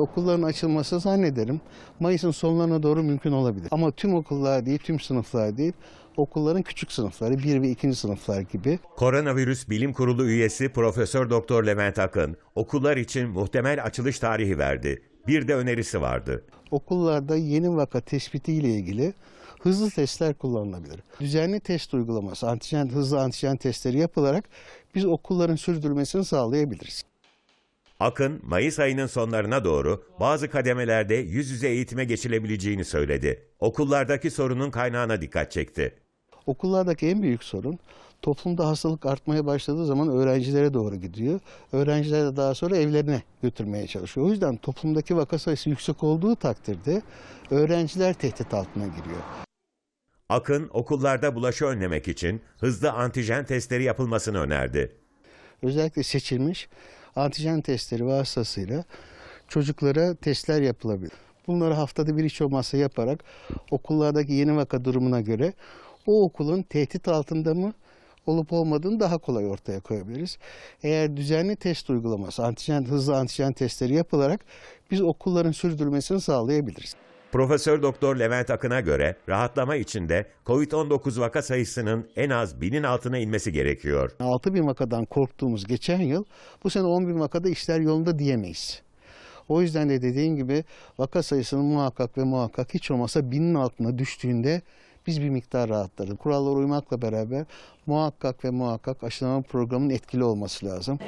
Okulların açılması zannederim Mayıs'ın sonlarına doğru mümkün olabilir. Ama tüm okullar değil, tüm sınıflar değil, okulların küçük sınıfları, bir ve ikinci sınıflar gibi Koronavirüs Bilim Kurulu üyesi Profesör Doktor Levent Akın okullar için muhtemel açılış tarihi verdi. Bir de önerisi vardı. okullarda yeni vaka tespiti ile ilgili hızlı testler kullanılabilir. Düzenli test uygulaması, antijen, hızlı antijen testleri yapılarak biz okulların sürdürmesini sağlayabiliriz. Akın, Mayıs ayının sonlarına doğru bazı kademelerde yüz yüze eğitime geçilebileceğini söyledi. Okullardaki sorunun kaynağına dikkat çekti. Okullardaki en büyük sorun toplumda hastalık artmaya başladığı zaman öğrencilere doğru gidiyor. Öğrenciler de daha sonra evlerine götürmeye çalışıyor. O yüzden toplumdaki vaka sayısı yüksek olduğu takdirde öğrenciler tehdit altına giriyor. Akın, okullarda bulaşı önlemek için hızlı antijen testleri yapılmasını önerdi. Özellikle seçilmiş antijen testleri vasıtasıyla çocuklara testler yapılabilir. Bunları haftada bir hiç olmazsa yaparak okullardaki yeni vaka durumuna göre o okulun tehdit altında mı olup olmadığını daha kolay ortaya koyabiliriz. Eğer düzenli test uygulaması, antijen, hızlı antijen testleri yapılarak biz okulların sürdürmesini sağlayabiliriz. Profesör Doktor Levent Akın'a göre rahatlama içinde COVID-19 vaka sayısının en az binin altına inmesi gerekiyor. 6 bin vakadan korktuğumuz geçen yıl bu sene 10 bin vakada işler yolunda diyemeyiz. O yüzden de dediğim gibi vaka sayısının muhakkak ve muhakkak hiç olmasa binin altına düştüğünde biz bir miktar rahatlarız. Kurallara uymakla beraber muhakkak ve muhakkak aşılama programının etkili olması lazım.